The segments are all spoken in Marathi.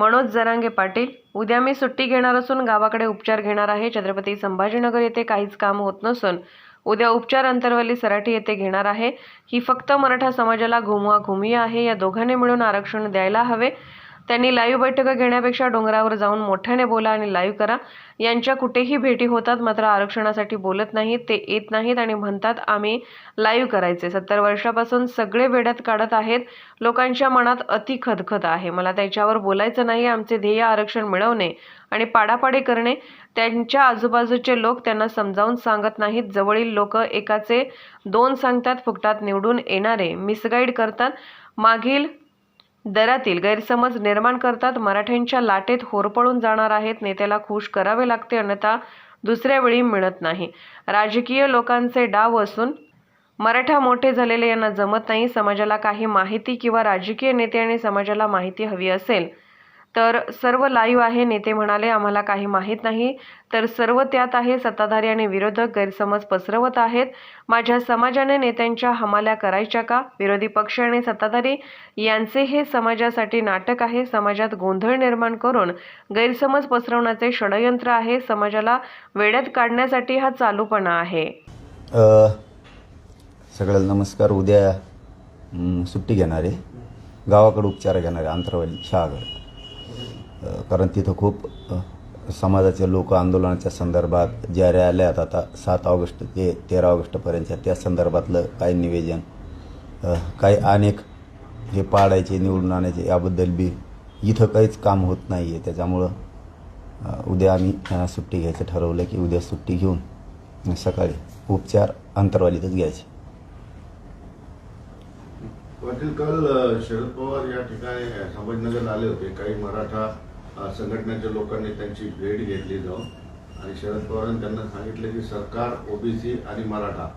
मनोज जरांगे पाटील. उद्या मी सुट्टी घेणार असून गावाकडे उपचार घेणार आहे. छत्रपती संभाजीनगर येथे काहीच काम होत नसून उद्या उपचार अंतरवली सराठी येथे घेणार आहे. ही फक्त मराठा समाजाला घुमवा घुमी आहे. या दोघांनी मिळून आरक्षण द्यायला हवे. त्यांनी लाईव्ह बैठका घेण्यापेक्षा डोंगरावर जाऊन मोठ्याने बोला आणि लाईव्ह करा. यांच्या कुठेही भेटी होतात मात्र आरक्षणासाठी बोलत नाहीत ते येत नाहीत आणि म्हणतात आम्ही लाईव्ह करायचे. सत्तर वर्षापासून सगळे वेड्यात काढत आहेत. लोकांच्या मनात अति खदखद आहे. मला त्याच्यावर बोलायचं नाही. आमचे ध्येय आरक्षण मिळवणे आणि पाडापाडी करणे. त्यांच्या आजूबाजूचे लोक त्यांना समजावून सांगत नाहीत. जवळील लोक एकाचे दोन सांगतात फुकटात निवडून येणारे. मिसगाईड करतात. मागील दरातील गैरसमज निर्माण करतात. मराठ्यांच्या लाटेत होरपळून जाणार आहेत. नेत्याला खुश करावे लागते अन्यथा दुसऱ्या वेळी मिळत नाही. राजकीय लोकांचे डाव असून मराठा मोठे झालेले यांना जमत नाही. समाजाला काही माहिती किंवा राजकीय नेते आणि समाजाला माहिती हवी असेल. तर सर्व लाईव्ह आहे नेते म्हणाले आम्हाला काही माहीत नाही. तर सर्व त्यात आहे सत्ताधारी आणि विरोधक गैरसमज पसरवत आहेत. माझ्या समाजाने नेत्यांच्या हमाल्या करायच्या का? विरोधी पक्ष आणि सत्ताधारी यांचे हे समाजासाठी नाटक आहे. समाजात गोंधळ निर्माण करून गैरसमज पसरवण्याचे षडयंत्र आहे. समाजाला वेड्यात काढण्यासाठी हा चालूपणा आहे. अ, सगळ्याला नमस्कार. उद्या सुट्टी घेणारे. गावाकडे उपचार घेणारे आंतरवाली शहागड. कारण तिथं खूप समाजाचे लोक आंदोलनाच्या संदर्भात ज्या रॅल्या आहेत आता सात ऑगस्ट ते तेरा ऑगस्टपर्यंतच्या त्या संदर्भातलं काही निवेदन काही अनेक हे पाडायचे निवडून आणायचे याबद्दल बी इथं काहीच काम होत नाही आहे त्याच्यामुळं उद्या आम्ही सुट्टी घ्यायचं ठरवलं की उद्या सुट्टी घेऊन सकाळी उपचार अंतरवालीतच घ्यायचे. पाटील काल शरद पवार या ठिकाणी संभाजीनगरला आले होते. काही मराठा संघटनेच्या लोकांनी त्यांची भेट घेतली जाऊन. आणि शरद पवारांनी त्यांना सांगितलं की सरकार ओबीसी आणि मराठा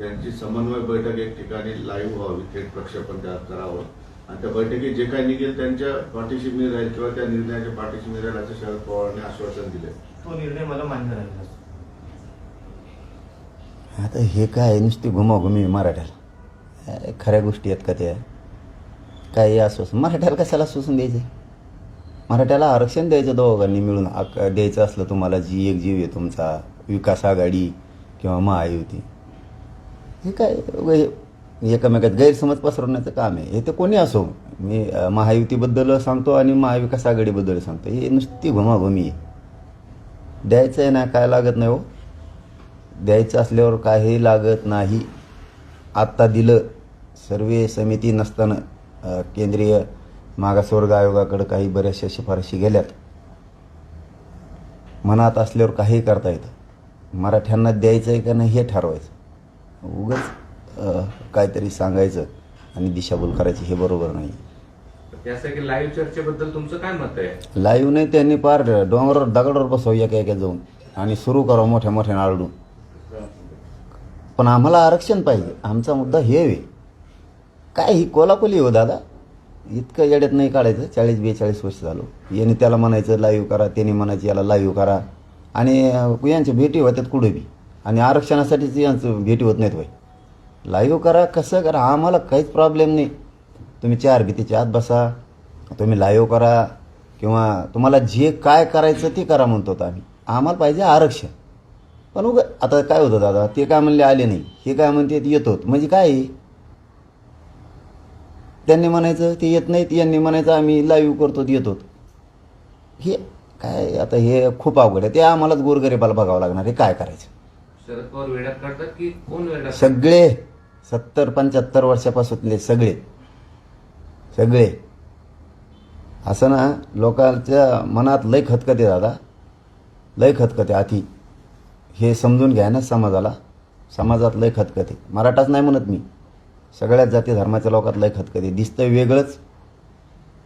यांची समन्वय बैठक एक ठिकाणी लाईव्ह व्हावी थेट प्रक्षेपण त्या करावं आणि त्या बैठकीत जे काही निघेल त्यांच्या पाठीशी मी राहील किंवा त्या निर्णयाच्या पाठीशी मी राहील असं शरद पवारांनी आश्वासन दिले. तो निर्णय मला मान्य राहिला. आता हे काय नुसती घुमाघुमी मराठ्याला. खऱ्या गोष्टी आहेत का त्या? काही आश्वासन मराठ्याला कशाला आश्वासन द्यायचं? मराठ्याला आरक्षण द्यायचं दोघांनी मिळून आक- द्यायचं असलं तुम्हाला जी एक जीव आहे तुमचा विकास आघाडी किंवा महायुती. हे काय हे एकमेकात गैरसमज पसरवण्याचं काम आहे. हे तर कोणी असो मी महायुतीबद्दल सांगतो आणि महाविकास आघाडीबद्दल सांगतो. हे नुसती घुमाघुमी आहे. द्यायचं आहे ना काय लागत नाही हो. द्यायचं असल्यावर काही लागत नाही. आत्ता दिलं सर्वे समिती नसताना केंद्रीय मागासवर्ग आयोगाकडे काही बऱ्याचशा शिफारशी गेल्यात. मनात असल्यावर काही करता येतं. मराठ्यांना द्यायचं आहे का नाही हे ठरवायचं. उगाच काहीतरी सांगायचं आणि दिशाभूल करायची हे बरोबर नाही. त्यासाठी लाईव्ह चर्चेबद्दल तुमचं काय मत आहे? लाईव्ह नाही त्यांनी पार डोंगरावर दगडावर बसव एका एका जाऊन. आणि सुरू करावं मोठ्या मोठ्या नारडून पण आम्हाला आरक्षण पाहिजे. आमचा मुद्दा हे आहे. काय ही कोलाकोली हो दादा? इतकं येड्यात नाही काढायचं. चाळीस बेचाळीस वर्ष झालो. याने त्याला म्हणायचं लाईव्ह करा. त्याने म्हणायचं याला लाईव्ह करा. आणि यांच्या भेटी होत्यात कुठे बी. आणि आरक्षणासाठीच यांचं भेटी होत नाहीत भाई लाईव्ह करा कसं करा? आम्हाला काहीच प्रॉब्लेम नाही. तुम्ही चार भीतीच्या आत बसा. तुम्ही लाईव्ह करा. किंवा तुम्हाला जे काय करायचं ते करा म्हणतो आम्ही. आम्हाला पाहिजे आरक्षण. पण उग आता काय होतं दादा? ते काय म्हणले आले नाही. हे काय म्हणते येतो म्हणजे काय आहे? त्यांनी म्हणायचं ते येत नाहीत. यांनी म्हणायचं आम्ही लाईव्ह करतो येतो हे काय आता हे खूप अवघड आहे. ते आम्हालाच गोरगरीबाला बघावं लागणार हे काय करायचं? शरद पवार वेड्यात काढतात की कोण वेड्यात? सगळे. सत्तर पंच्याहत्तर वर्षापासूनले सगळे. सगळे. असं ना लोकांच्या मनात लय खतखते दादा. लय खतखते आधी हे समजून घ्या ना समाजाला. समाजात लय खतखते. मराठाच नाही म्हणत मी. सगळ्याच जाती धर्माच्या लोकात लय खतखते. दिसतं वेगळंच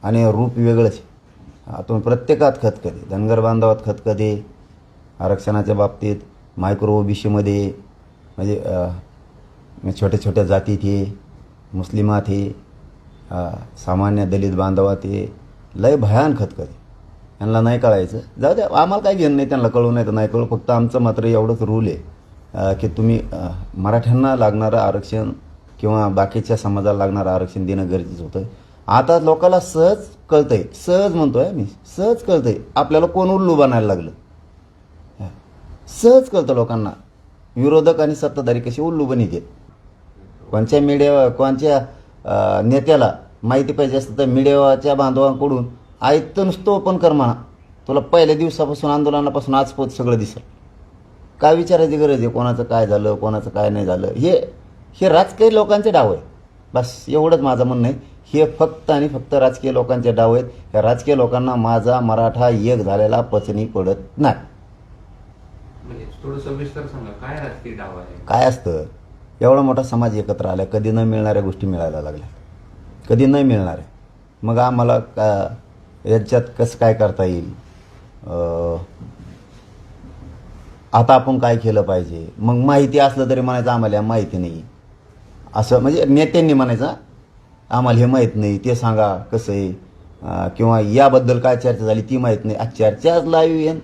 आणि रूप वेगळंच. आतून प्रत्येकात खतखते. धनगर बांधवात खतखते. आरक्षणाच्या बाबतीत मायक्रो ओबीसीमध्ये म्हणजे छोट्या छोट्या जातीत हे मुस्लिमात हे सामान्य दलित बांधवात हे लय भयान खतखते. यांना नाही कळायचं. जाऊ द्या आम्हाला काय घेणं नाही त्यांना कळू नाही तर नाही कळू. फक्त आमचं मात्र एवढंच रूल आहे की तुम्ही मराठ्यांना लागणारं आरक्षण किंवा बाकीच्या समाजाला लागणारं आरक्षण देणं गरजेचं होतं. आता लोकाला सहज कळतंय सहज म्हणतोय मी सहज कळतंय. आपल्याला कोण उल्लू बनायला लागलं? सहज कळतं लोकांना. विरोधक आणि सत्ताधारी कसे उल्लू बनिते कोणत्या मीडिया कोणत्या नेत्याला माहिती पाहिजे असतं तर मीडियाच्या बांधवांकडून ऐकतं नुसतं ओपन कर म्हणा. तुला पहिल्या दिवसापासून आंदोलनापासून आजपोत सगळं दिसेल. काय विचारायची गरज आहे? कोणाचं काय झालं कोणाचं काय नाही झालं? हे हे राजकीय लोकांचे डाव आहे बस एवढंच माझं म्हणणं आहे. हे फक्त आणि फक्त राजकीय लोकांचे डाव आहेत. ह्या राजकीय लोकांना माझा मराठा एक झालेला पचनी पडत नाही. म्हणजे काय असतं? एवढा मोठा समाज एकत्र आला कधी न मिळणाऱ्या गोष्टी मिळायला लागल्या. कधी न मिळणाऱ्या. मग आम्हाला का याच्यात कसं काय करता येईल? आता आपण काय केलं पाहिजे? मग माहिती असलं तरी म्हणायचं आम्हाला माहिती नाही. असं म्हणजे नेत्यांनी म्हणायचं आम्हाला हे माहीत नाही ते सांगा कसं आहे. किंवा याबद्दल काय चर्चा झाली ती माहीत नाही. आज चर्चाच लाईव्ह येईन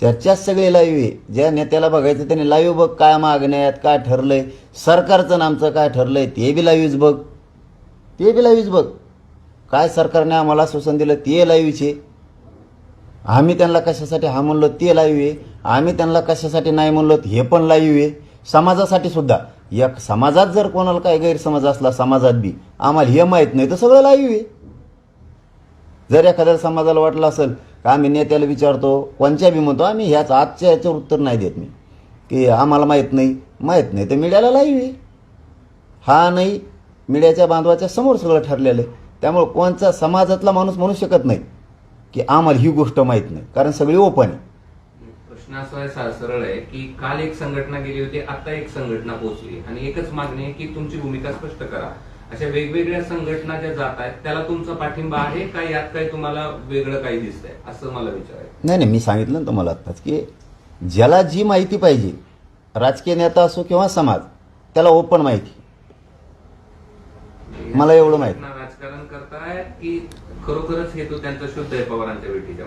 चर्चाच सगळे लाईव्ह आहे. ज्या नेत्याला बघायचं त्याने लाईव्ह बघ काय मागण्या आहेत काय ठरलंय. सरकारचं नामचं आमचं काय ठरलंय ते बी लाईव्हच बघ. ते बी लाईव्हच बघ. काय सरकारने आम्हाला आश्वासन दिलं ते लाईव्हच. आम्ही त्यांना कशासाठी हा म्हणलो ते लाईव्ह आहे आम्ही त्यांना कशासाठी नाही म्हणलो हे पण लाईव्ह आहे समाजासाठी सुद्धा. या समाजात जर कोणाला काय गैरसमज असला समाजात बी आम्हाला हे माहीत नाही तर सगळं लाईव्ह आहे जर एखाद्या समाजाला वाटलं असेल का आम्ही नेत्याला विचारतो कोणत्या बी म्हणतो आम्ही ह्याच आजच्या याच्यावर उत्तर नाही देत मी. की आम्हाला माहीत नाही माहीत नाही तर मीडियाला लाईव्ह आहे हा नाही मीडियाच्या बांधवाच्या समोर सगळं ठरलेलं आहे. त्यामुळे कोणचा समाजातला माणूस म्हणू शकत नाही की आम्हाला ही गोष्ट माहीत नाही. कारण सगळी ओपन आहे. प्रश्न असा आहे सरळ आहे की काल एक संघटना गेली होती आता एक संघटना पोहोचली आणि एकच मागणी आहे की तुमची भूमिका स्पष्ट करा. अशा वेगवेगळ्या संघटना ज्या जात आहेत त्याला तुमचा पाठिंबा आहे का यात काही तुम्हाला वेगळं काही दिसतंय? असं मला विचारायचं नाही नाही मी सांगितलं ना तुम्हाला आत्ताच की ज्याला जी माहिती पाहिजे राजकीय नेता असो किंवा समाज त्याला ओपन माहिती. मला एवढं माहीत. राजकारण करतायत की खरोखरच हेतू त्यांचा शुद्ध आहे पवारांच्या भेटीच्या?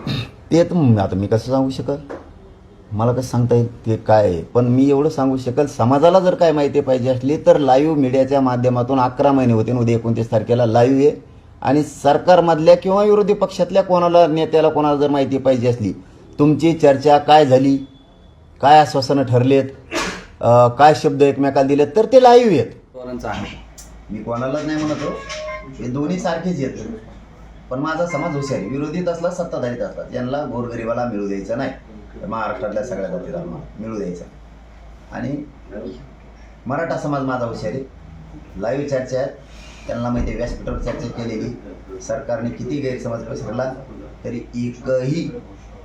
ते तर आता मी कसं सांगू शकल? मला कसं सांगता येईल ते काय आहे? पण मी एवढं सांगू शकेल समाजाला जर काय माहिती पाहिजे असली तर लाईव्ह मीडियाच्या माध्यमातून अकरा महिने होते उद्या एकोणतीस तारखेला लाईव्ह आहे. आणि सरकारमधल्या किंवा विरोधी पक्षातल्या कोणाला नेत्याला कोणाला जर माहिती पाहिजे असली तुमची चर्चा काय झाली? काय आश्वासनं ठरलेत? काय शब्द एकमेकाला दिलेत? तर ते लाईव्ह आहेत. आहे. मी कोणालाच नाही म्हणतो हे दोन्ही सारखेच येत. पण माझा समाज हुशारी. विरोधीत असला सत्ताधारीत असला यांना गोरगरिबाला मिळू द्यायचं नाही महाराष्ट्रातल्या सगळ्या जातीला मिळू द्यायचं. आणि मराठा समाज माझा हुशारी. लाईव्ह चर्चा आहेत. त्यांना माहिती आहे व्यासपीठावर चर्चा केलेली. सरकारने किती गैरसमज पसरला तरी एकही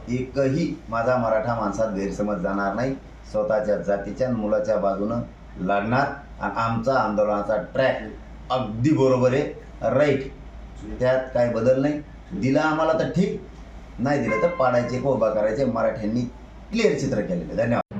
एकही माझा मराठा माणसात गैरसमज जाणार नाही. स्वतःच्या जातीच्या मुलाच्या बाजूनं लढणार. आणि आमचा आंदोलनाचा ट्रॅक अगदी बरोबर आहे. राईट. त्यात काय बदल नाही. दिला आम्हाला तर ठीक. नाही दिलं तर पाडायचे को उभा करायचे मराठ्यांनी क्लिअर चित्र केलेलं. धन्यवाद.